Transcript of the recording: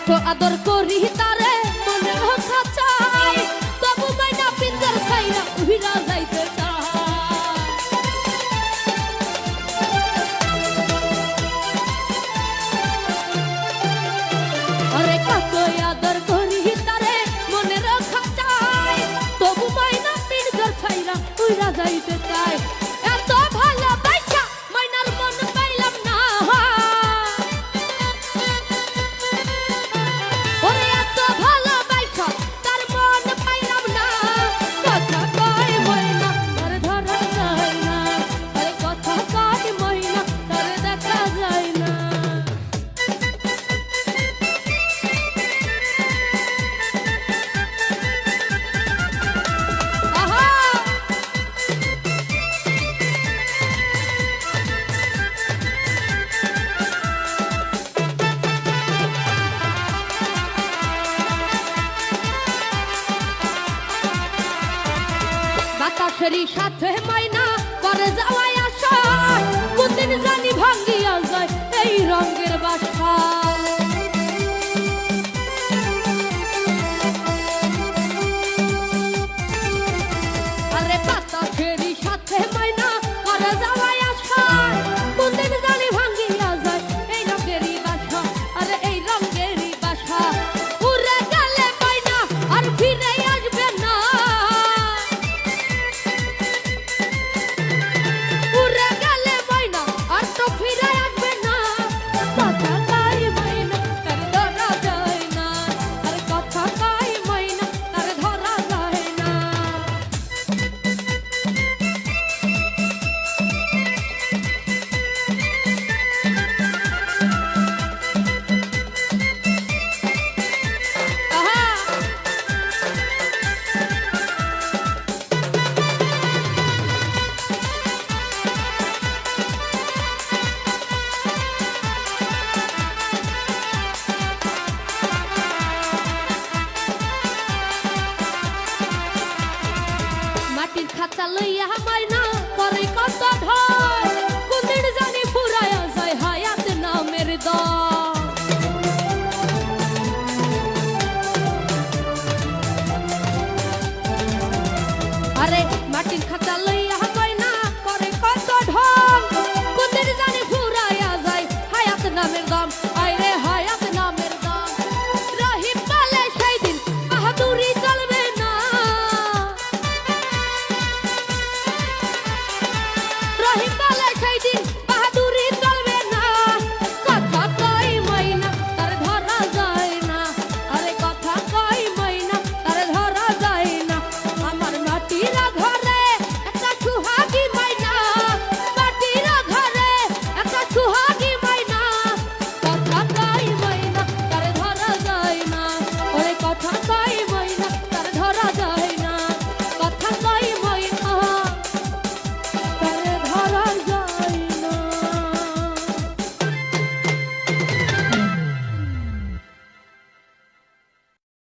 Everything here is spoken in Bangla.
এত আদর করি তারে মনে হঠা চাই। তবু মাইনা পিঞ্জার ছাইরা উহিরা যাইতে আরে কত আদর করি তারে মনে সাথে মাইনা করে যাওয়া খাঁচা লইয়া মাইনা